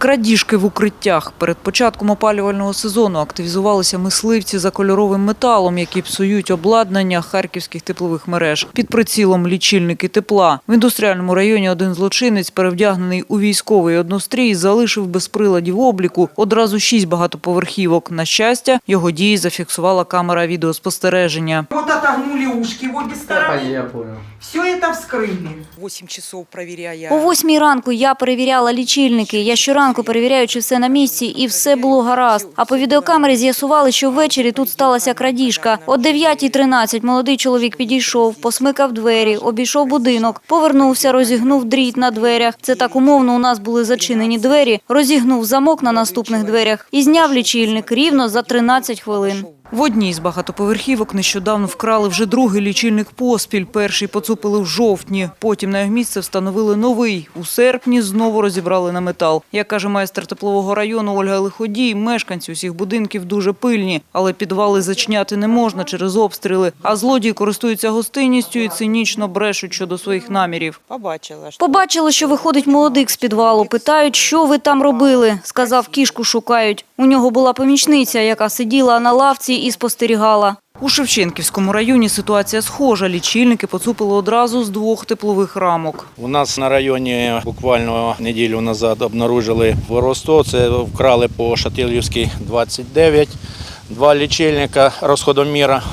Крадіжки в укриттях. Перед початком опалювального сезону активізувалися мисливці за кольоровим металом, які псують обладнання харківських теплових мереж. Під прицілом лічильники тепла. В індустріальному районі один злочинець, перевдягнений у військовий однострій, залишив без приладів обліку одразу шість багатоповерхівок. На щастя, його дії зафіксувала камера відеоспостереження. Вот отогнули ушки в обе стороны. Я понял. Все это вскрыли. 8 часов проверяя. О восьмій ранку я перевіряла лічильники. Я щоранку перевіряю, чи все на місці, і все було гаразд. А по відеокамері з'ясували, що ввечері тут сталася крадіжка. О 9.13 молодий чоловік підійшов, посмикав двері, обійшов будинок, повернувся, розігнув дріт на дверях. Це так умовно у нас були зачинені двері. Розігнув замок на наступних дверях і зняв лічильник рівно за 13 хвилин. В одній з багатоповерхівок нещодавно вкрали вже другий лічильник поспіль. Перший поцупили в жовтні. Потім на його місце встановили новий. У серпні знову розібрали на метал. Як каже майстер теплового району Ольга Лиходій, мешканці усіх будинків дуже пильні, але підвали зачиняти не можна через обстріли. А злодії користуються гостинністю і цинічно брешуть щодо своїх намірів. Побачила, що Побачили, що виходить молодик з підвалу. Питають, що ви там робили. Сказав, кішку шукають. У нього була помічниця, яка сиділа на лавці і спостерігала. У Шевченківському районі ситуація схожа. Лічильники поцупили одразу з двох теплових рамок. У нас на районі буквально неділю назад обнаружили воросто. Це вкрали по Шатилівській 29, два лічильника розходоміра.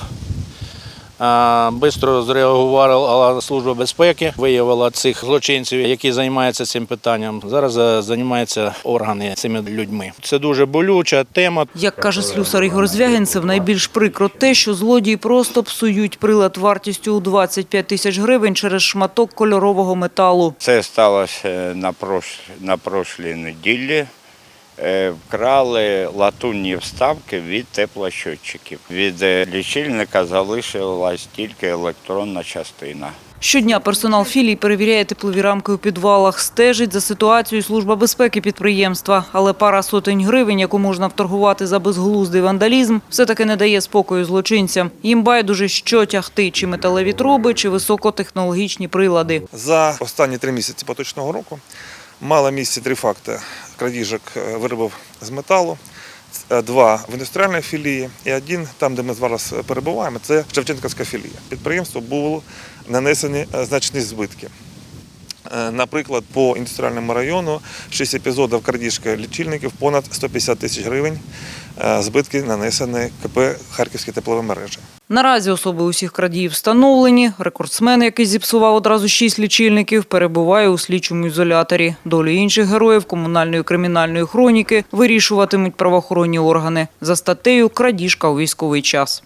Бистро зреагувала служба безпеки, виявила цих злочинців, які займаються цим питанням. Зараз е, займаються органи цими людьми. Це дуже болюча тема. Як каже слюсар Ігор Звягінцев, найбільш прикро те, що злодії просто псують прилад вартістю у 25 тисяч гривень через шматок кольорового металу. Це сталося на, прош... на прошлій неділі. Е, Вкрали латунні вставки від теплощотчиків. Від е, лічильника залишилась тільки електронна частина. Щодня персонал філій перевіряє теплові рамки у підвалах, стежить за ситуацією служба безпеки підприємства. Але пара сотень гривень, яку можна вторгувати за безглуздий вандалізм, все-таки не дає спокою злочинцям. Їм байдуже, що тягти, чи металеві труби, чи високотехнологічні прилади. За останні три місяці поточного року мало місці три факти крадіжок е, виробів з металу. Е, Два в індустріальній філії і один там, де ми зараз перебуваємо, це Шевченківська філія. Підприємству було нанесені е, значні збитки. Е, Наприклад, по індустріальному району 6 епізодів крадіжки лічильників понад 150 тисяч гривень. е, Збитки нанесені КП Харківські теплові мережі. Наразі особи усіх крадіїв встановлені. Рекордсмен, який зіпсував одразу шість лічильників, перебуває у слідчому ізоляторі. Долю інших героїв комунальної кримінальної хроніки вирішуватимуть правоохоронні органи за статтею «Крадіжка у військовий час».